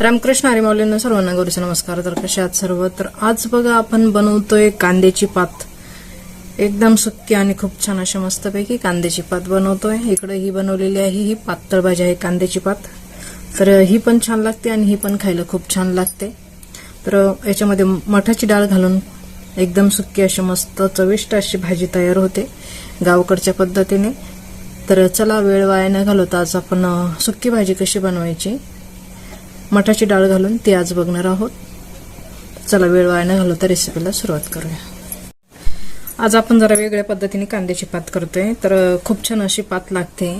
रामकृष्ण हरी सर्वांना गुरुचे नमस्कार. तर कशा आहात सर्व? तर आज बघा आपण बनवतोय कांद्याची पात. एकदम सुक्की आणि खूप छान अशा मस्तपैकी कांद्याची पात बनवतोय. इकडे ही बनवलेली आहे ही पातळ भाजी आहे कांद्याची पात. तर ही पण छान लागते आणि ही पण खायला खूप छान लागते. तर याच्यामध्ये मठाची डाळ घालून एकदम सुक्की अशी मस्त चविष्ट अशी भाजी तयार होते गावाकडच्या पद्धतीने. तर चला वेळ वाया न घालवता आज आपण सुक्की भाजी कशी बनवायची मठाची डाळ घालून ती आज बघणार आहोत. चला वेळ वाया न घालवता रेसिपीला सुरुवात करूया. आज आपण जरा वेगळ्या पद्धतीने कांद्याची पात करतोय. तर खूप छान अशी पात लागते.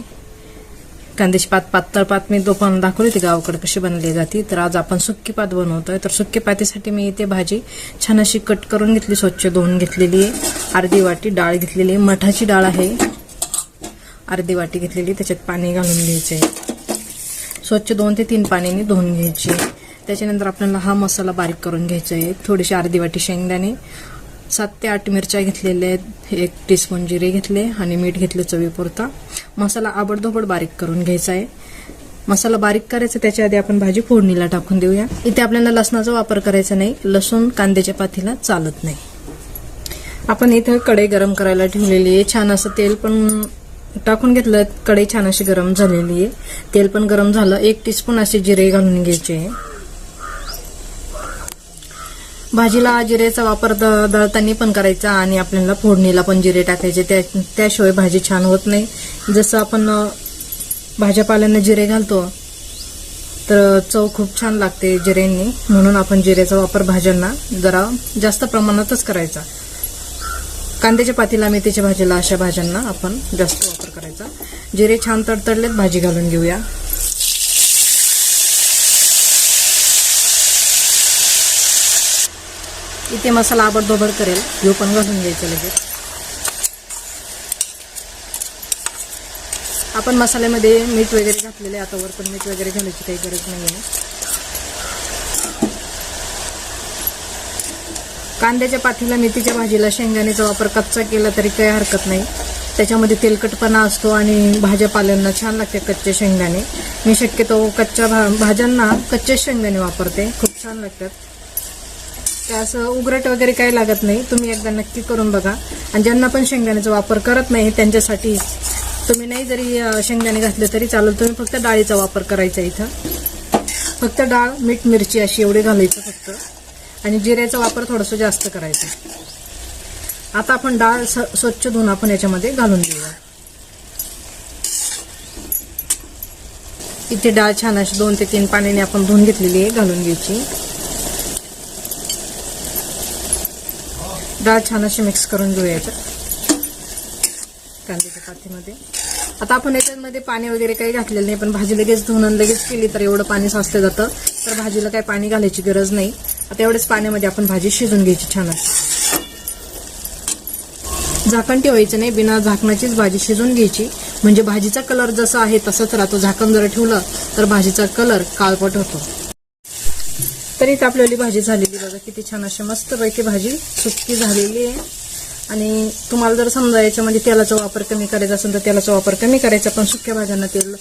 कांद्याची पात पातळ पात मी दोपान दाखवली ती गावाकडे कशी बनवली जाते. तर आज आपण सुक्की पात बनवतोय. तर सुक्की पातीसाठी मी इथे भाजी छान अशी कट करून घेतली स्वच्छ धुवून घेतलेली आहे. अर्धी वाटी डाळ घेतलेली आहे. मठाची डाळ आहे. अर्धी वाटी घेतलेली त्याच्यात पाणी घालून घ्यायचे स्वच्छ दोन ते तीन पाण्याने धुवून घ्यायची. त्याच्यानंतर आपल्याला हा मसाला बारीक करून घ्यायचा आहे. थोडीशी अर्धी वाटी शेंगदाणे सात ते आठ मिरच्या घेतलेल्या आहेत. एक टीस्पून जिरे घेतले आणि मीठ घेतलं चवीपुरता. मसाला आबडधोबड बारीक करून घ्यायचा आहे. मसाला बारीक करायचा त्याच्या आधी आपण भाजी फोडणीला टाकून देऊया. इथे आपल्याला लसणाचा वापर करायचा नाही. लसूण कांद्याच्या पातीला चालत नाही. आपण इथं कढई गरम करायला ठेवलेली आहे. छान असं तेल पण टाकून घेतलं कढई छान अशी गरम झालेली आहे. तेल पण गरम झालं. एक टीस्पून असे जिरे घालून घ्यायचे. भाजीला जिरेचा वापर दळताना पण करायचा आणि आपल्याला फोडणीला पण जिरे टाकायचे. त्या त्याशिवाय भाजी छान होत नाही. जसं आपण अ, भाज्यापाल्यांना जिरे घालतो तर चव खूप छान लागते जिरेंनी. म्हणून आपण जिरेचा वापर भाज्यांना जरा जास्त प्रमाणातच करायचा. कांद्याच्या पातीला मेथीच्या भाजीला अशा भाज्यांना आपण जास्त वापर करायचा. जिरे छान तडतडलेत भाजी घालून घेऊया. इथे मसाला आबडधोबड करेल घेऊ पण घालून घ्यायचं लगेच. आपण मसाल्यामध्ये मीठ वगैरे घातलेले आता वर पण मीठ वगैरे घालायची काही गरज नाही आहे कांद्याच्या पाथीला मेथीच्या भाजीला शेंगदाण्याचा वापर कच्चा केला तरी काही हरकत नाही. त्याच्यामध्ये तेलकटपणा असतो आणि भाज्या पाल्यांना छान लागते कच्चे शेंगदाणे. मी शक्यतो कच्च्या भा भाज्यांना कच्चे शेंगदाणे वापरते. खूप छान लागतात. त्यास असं उघरट वगैरे काही लागत नाही. तुम्ही एकदा नक्की करून बघा. आणि ज्यांना पण शेंगदाण्याचा वापर करत नाही त्यांच्यासाठी तुम्ही नाही जरी शेंगदाणे घातले तरी चालेल. तुम्ही फक्त डाळीचा वापर करायचा इथं. फक्त डाळ मीठ मिरची अशी एवढी घालायचं फक्त. आणि जिऱ्याचा वापर थोडंसं जास्त करायचा. आता आपण डाळ स्वच्छ धुवून आपण याच्यामध्ये घालून देऊया इथे डाळ छान अशी दोन ते तीन पाण्याने आपण धुवून घेतलेली आहे घालून घ्यायची. डाळ छान अशी मिक्स करून घेऊया कांद्याच्या पातीमध्ये. आता आपण याच्यामध्ये पाणी वगैरे काही घातलेलं नाही पण भाजी लगेच धुवून लगेच केली तर एवढं पाणी साचलं जातं. तर भाजीला काही पाणी घालायची गरज नाही. आता एवढ्याच पाण्यामध्ये आपण भाजी शिजून घ्यायची छान झाकण ठेवायचं नाही बिना झाकणाचीच भाजी शिजून घ्यायची. म्हणजे भाजीचा कलर जसा आहे तसंच राहतो. झाकण जर ठेवलं तर भाजीचा कलर काळपट होतो. तरी इथं आपल्याली भाजी झालेली बघा किती छान अशी मस्तपैकी भाजी सुकी झालेली आहे. आणि तुम्हाला जर समजा याच्यामध्ये म्हणजे तेलाचा वापर कमी करायचा असेल तर तेलाचा वापर कमी करायचा पण सुक्या भाज्यांना तेल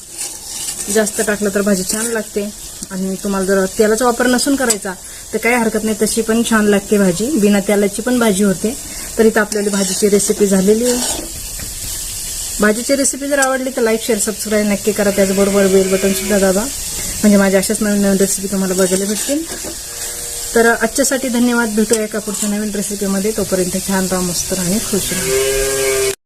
जास्त टाकलं तर भाजी छान लागते. आणि तुम्हाला जर तेलाचा वापर नसून करायचा तर काही हरकत नाही तशी पण छान लागते भाजी. बिना तेलाची पण भाजी होते. तर इथं आपल्याला भाजीची रेसिपी झालेली आहे. भाजीची रेसिपी जर आवडली तर लाईक शेअर सबस्क्राईब नक्की करा. त्याचबरोबर बेल बटनसुद्धा दाबा. म्हणजे माझ्या अशाच नवीन नवीन रेसिपी तुम्हाला बघायला भेटतील. तर आजच्यासाठी धन्यवाद. भेटूया एका पुढच्या नवीन रेसिपीमध्ये तोपर्यंत छान राहा मस्त आणि खुश राहा.